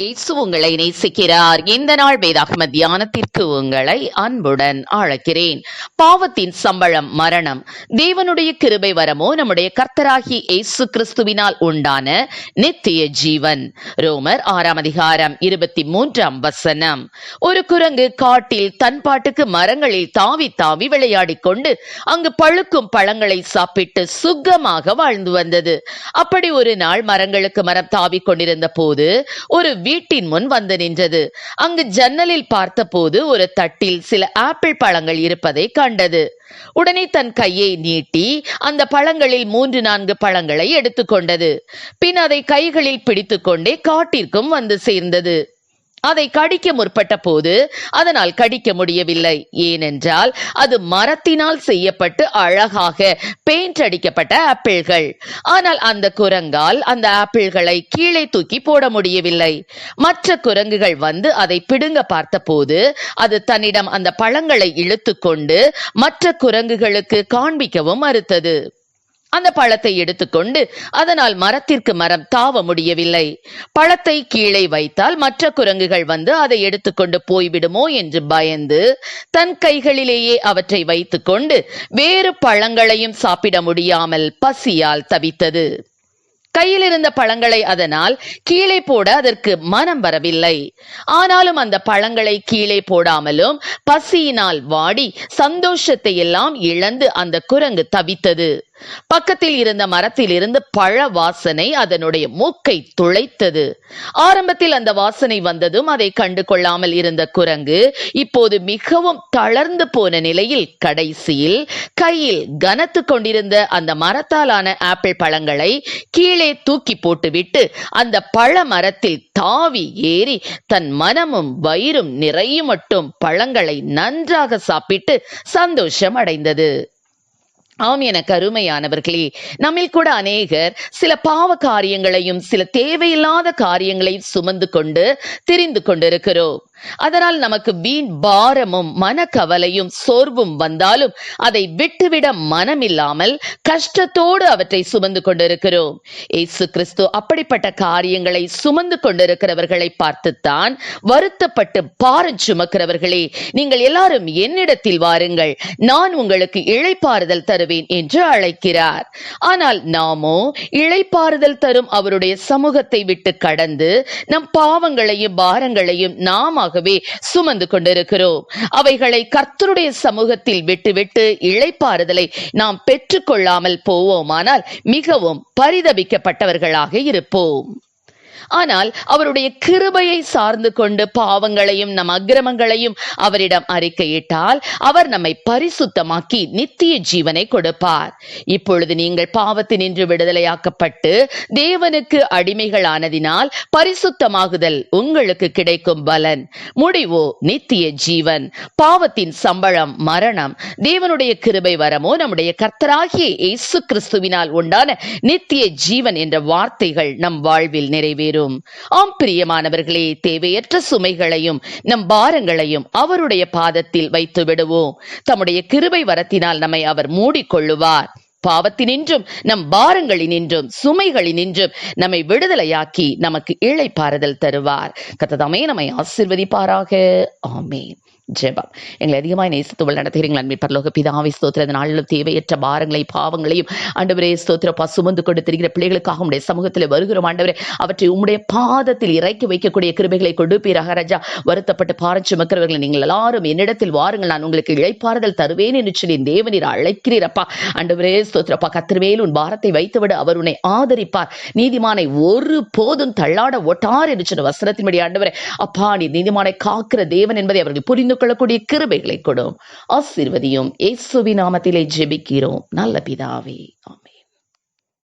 இயேசு உங்களை நேசிக்கிறார். இந்த நாள் வேதாகம தியானத்திற்கு உங்களை அன்புடன் அழைக்கிறேன். பாவத்தின் சம்பளம் மரணம். தேவனுடைய கிருபை வரமோ நம்முடைய கர்த்தராகி இயேசு கிறிஸ்துவினால் உண்டான நித்திய ஜீவன். ரோமர் ஆறாம் அதிகாரம் இருபத்தி மூன்றாம் வசனம். ஒரு குரங்கு காட்டில் தன் பாட்டுக்கு மரங்களில் தாவி தாவி விளையாடி கொண்டு அங்கு பழுக்கும் பழங்களை சாப்பிட்டு சுகமாக வாழ்ந்து வந்தது. அப்படி ஒரு நாள் மரங்களுக்கு மரம் தாவி கொண்டிருந்த போது ஒரு வீட்டின் முன் வந்து நின்றது. அங்கு ஜன்னலில் பார்த்தபோது ஒரு தட்டில் சில ஆப்பிள் பழங்கள் இருப்பதை கண்டது. உடனே தன் கையை நீட்டி அந்த பழங்களில் மூன்று நான்கு பழங்களை எடுத்துக்கொண்டது. பின் அதை கைகளில் பிடித்துக்கொண்டே காட்டிற்கும் வந்து சேர்ந்தது. அதை கடிக்க முற்பட்ட போது அதனால் கடிக்க முடியவில்லை. ஏனென்றால் அது மரத்தினால் செய்யப்பட்டு அழகாக பெயிண்ட் அடிக்கப்பட்ட ஆப்பிள்கள். ஆனால் அந்த குரங்கால் அந்த ஆப்பிள்களை கீழே தூக்கி போட முடியவில்லை. மற்ற குரங்குகள் வந்து அதை பிடுங்க பார்த்தபோது அது தன்னிடம் அந்த பழங்களை இழுத்துக்கொண்டு மற்ற குரங்குகளுக்கு காண்பிக்கவும் மறுத்தது அந்த பழத்தை எடுத்துக்கொண்டு அதனால் மரத்திற்கு மரம் தாவ முடியவில்லை. பழத்தை கீழே வைத்தால் மற்ற குரங்குகள் வந்து அதை எடுத்துக்கொண்டு போய்விடுமோ என்று பயந்து தன் கைகளிலேயே அவற்றை வைத்துக்கொண்டு வேறு பழங்களையும் சாப்பிட முடியாமல் பசியால் தவித்தது. கையில் இருந்த பழங்களை அதனால் கீழே போட அதற்கு மனம் வரவில்லை. ஆனாலும் அந்த பழங்களை கீழே போடாமலும் பசியினால் வாடி சந்தோஷத்தை எல்லாம் இழந்து அந்த குரங்கு தவித்தது. பக்கத்தில் இருந்த மரத்தில் இருந்து பழ வாசனை அதனுடைய மூக்கை துளைத்தது. ஆரம்பத்தில் அந்த வாசனை வந்ததும் அதை கண்டு கொள்ளாமல் இருந்த குரங்கு இப்போது மிகவும் தளர்ந்து போன நிலையில் கடைசியில் கையில் கனத்து கொண்டிருந்த அந்த மரத்தாலான ஆப்பிள் பழங்களை கீழே தூக்கி போட்டுவிட்டு அந்த பழ மரத்தில் தாவி ஏறி தன் மனமும் வயிறும் நிறையும் மட்டும் பழங்களை நன்றாக சாப்பிட்டு சந்தோஷம் அடைந்தது. ஆம் என கருமையானவர்களே நம்மில் கூட அநேகர் சில பாவ காரியங்களையும் சில தேவையில்லாத காரியங்களையும் சுமந்து கொண்டு தெரிந்து கொண்டிருக்கிறோம். அதனால் நமக்கு வீண் பாரமும் மனக்கவலையும் சோர்வும் வந்தாலும் அதை விட்டுவிட மனமில்லாமல் கஷ்டத்தோடு அவற்றை சுமந்து கொண்டிருக்கிறோம். இயேசு கிறிஸ்து அப்படிப்பட்ட காரியங்களை சுமந்து கொண்டிருக்கிறவர்களை பார்த்துத்தான் வருத்தப்பட்டு பாரம் சுமக்கிறவர்களே நீங்கள் எல்லாரும் என்னிடத்தில் வாருங்கள். நான் உங்களுக்கு இழைப்பாறுதல் தருவேன். என்று அழைக்கிறார். ஆனால் நாமோ இழைப்பாறுதல் தரும் அவருடைய சமூகத்தை விட்டு கடந்து நம் பாவங்களையும் பாரங்களையும் நாமாகவே சுமந்து கொண்டிருக்கிறோம். அவைகளை கர்த்தருடைய சமூகத்தில் விட்டுவிட்டு இழைப்பாறுதலை நாம் பெற்றுக்கொள்ளாமல் போவோமானால் மிகவும் பரிதபிக்கப்பட்டவர்களாக இருப்போம். ஆனால் அவருடைய கிருபையை சார்ந்து கொண்டு பாவங்களையும் நம் அக்கிரமங்களையும் அவரிடம் அறிக்கையிட்டால் அவர் நம்மை பரிசுத்தமாக்கி நித்திய ஜீவனை கொடுப்பார். இப்பொழுது நீங்கள் பாவத்தினின்று விடுதலையாக்கப்பட்டு தேவனுக்கு அடிமைகளானதினால் பரிசுத்தமாகுதல் உங்களுக்கு கிடைக்கும் பலன். முடிவோ நித்திய ஜீவன். பாவத்தின் சம்பளம் மரணம் தேவனுடைய கிருபை வரமோ நம்முடைய கர்த்தராகிய இயேசு கிறிஸ்துவினால் உண்டான நித்திய ஜீவன் என்ற வார்த்தைகள் நம் வாழ்வில் நிறைவேறும். ஆம் பிரியமானவர்களே தேவையற்ற சுமைகளையும் நம் பாரங்களையும் அவருடைய பாதத்தில் வைத்து விடுவோம் தம்முடைய கிருபை வரத்தினால் நம்மை அவர் மூடிக்கொள்ளுவார். பாவத்தினின்றும் நம் பாரங்களினின்றும் சுமைகளினின்றும் நம்மை விடுதலையாக்கி நமக்கு இழைப்பாறுதல் தருவார். கத்ததாமே நம்மை ஆசிர்வதிப்பாராக. ஆமேன். ஜெபம். எங்களை அதிகமாக நேசித்துவள் நடத்துகிறீங்கள் அன்பில் பரலோக பிதாவை ஸ்தோத்திர நாளிலும் தேவையற்ற பாரங்களை பாவங்களையும் ஆண்டவரே ஸ்தோத்திரப்பா சுமந்து கொண்டு திரிகிற பிள்ளைகளுக்காக உடைய சமூகத்தில் வருகிறோம். ஆண்டவரே அவற்றை உம்முடைய பாதத்தில் இறக்கி வைக்கக்கூடிய கிருபைகளை கொடுப்பீராக ராஜா. வருத்தப்பட்டு பாரம் சுமக்கிறவர்களை நீங்கள் எல்லாரும் என்னிடத்தில் வாருங்கள். நான் உங்களுக்கு இழைப்பாறுதல் தருவேன் என்று சொல்லி தேவனீர் அழைக்கிறீரப்பா ஆண்டவரே ஸ்தோத்திரப்பா கத்திரவேல் உன் பாரத்தை வைத்துவிட அவர் உன்னை ஆதரிப்பார். நீதிமானை ஒரு போதும் தள்ளாட ஒட்டார் என்று சொன்ன வசனத்தின்படி ஆண்டவரே அப்பா நீ நீதிமானை காக்கிற தேவன் என்பதை அவர்கள் புரிந்து கொள்ளக்கூடிய கிருபைகளை கொடும். ஆசிர்வதியும். இயேசுவி நாமத்திலே ஜெபிக்கிறோம். நல்ல பிதாவே. ஆமே